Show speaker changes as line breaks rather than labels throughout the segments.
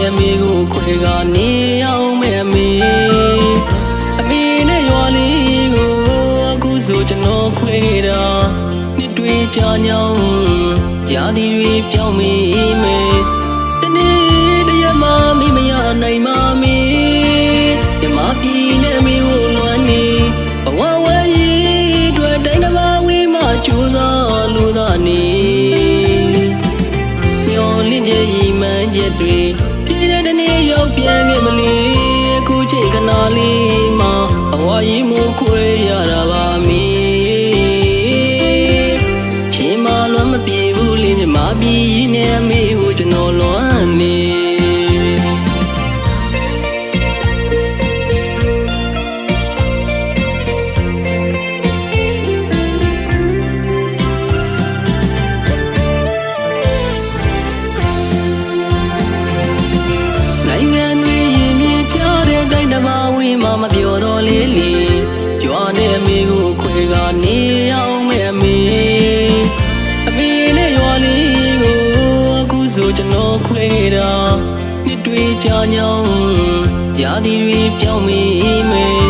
မဲ့အမေကိုခွဲကနေအောင်မဲ့အမေအမေနဲ့ရွာလေးကိုအခုဆိုကျွန်တော်ခွဲတာနှစ်တွေကြာညောင်းရာသီတွေပြောင်းမိမယ်တနေ့တရမမိမရနိုင်မမီမြမပြည်နဲ့အမေကိုလွမ်းနေဘဝဝဲရီအတွက်တိုင်းတစ်ပါးဝေးမှကြိုးစား ပြောင်းမိမယ်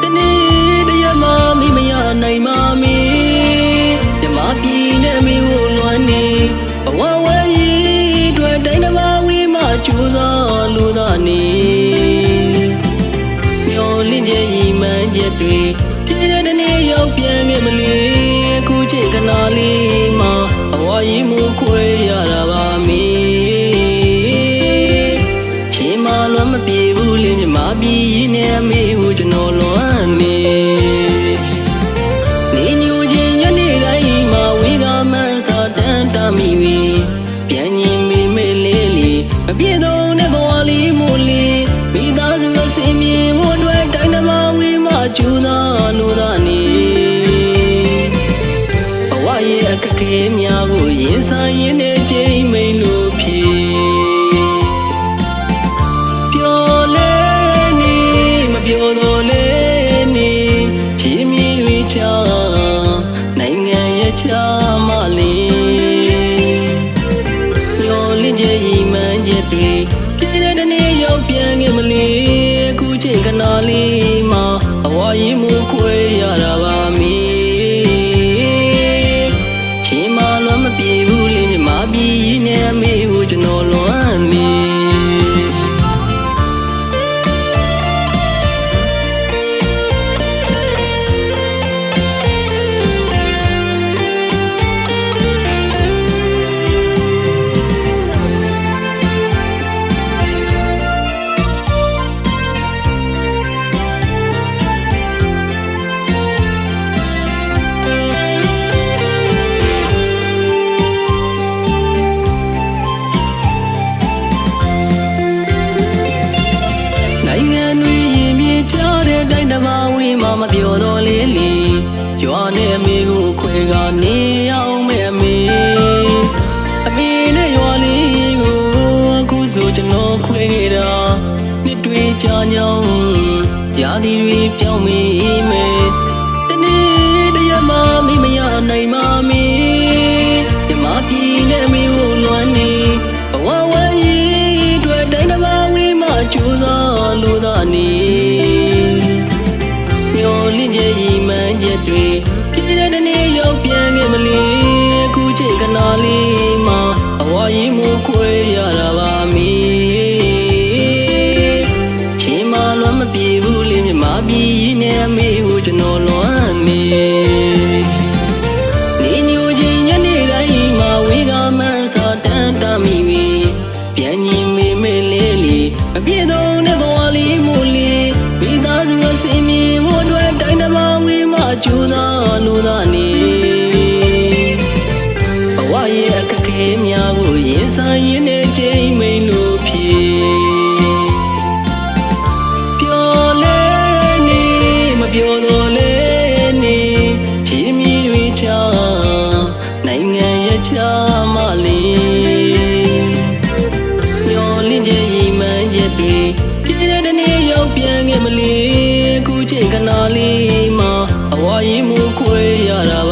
တနေ့တရက်မှမိမရနိုင်ပါမီမြမပြည်နဲ့အမေကိုလွမ်းနေဘဝဝဲရီတွေ့တိုင်းတစ်ပါးဝေးမှကြိုးစားလို့သာနေမျောလင့်ချက်ရီမှန်းချက်တွေပြည်တဲ့တ မှကျူသာလို့သာနေဘဝရဲ့အခက်ခဲများကိုရင်ဆိုင်ရင်းနဲ့ချိန်မိန်လို့ဖြစ်ပျော်လဲနေမပျော်တော့လဲနေချီမီတွေချာနိုင်ငံရဲ့ချာမလေးမျောလင့်ချက်ရီမှန်းချက်တွေပြည်တဲ့တနေ့ရောက်ပြန်ခဲ့မလီအခုချိန်ခဏလေးမှာအ ဝါရီမိုးခွဲရတာပါ မှမပြောတော့လေလေရွာနဲ့အမေကိုခွဲကနေအောင်မဲ့အမေအမေနဲ့ရွာလေးကိုအခုဆိုကျွန်တော်ခွဲတာနှစ်တွေကြာညောင်းရာသီတွေပြောင်းမိမယ်တနေ့တရက်မှမိမရနိုင်ပါမီမြမပြည်နဲ့အမေကိုလွမ်းနေဘဝဝဲရီတွေ့တိုင်းတစ်ပါးဝေးမှကြိုးစားလို့သာနေ ပျော်တော်လဲနေချီမီတွေချာနိုင်ငံရဲ့ချာမလေးမျောလင့်ခြင်းရီမှန်းချက်တွေပြည့်တဲ့နေ့ရောက်ပြန်ခဲ့မလီခုချိန်ခဏလေးမှာအဝါရီမူခွေရတာပါ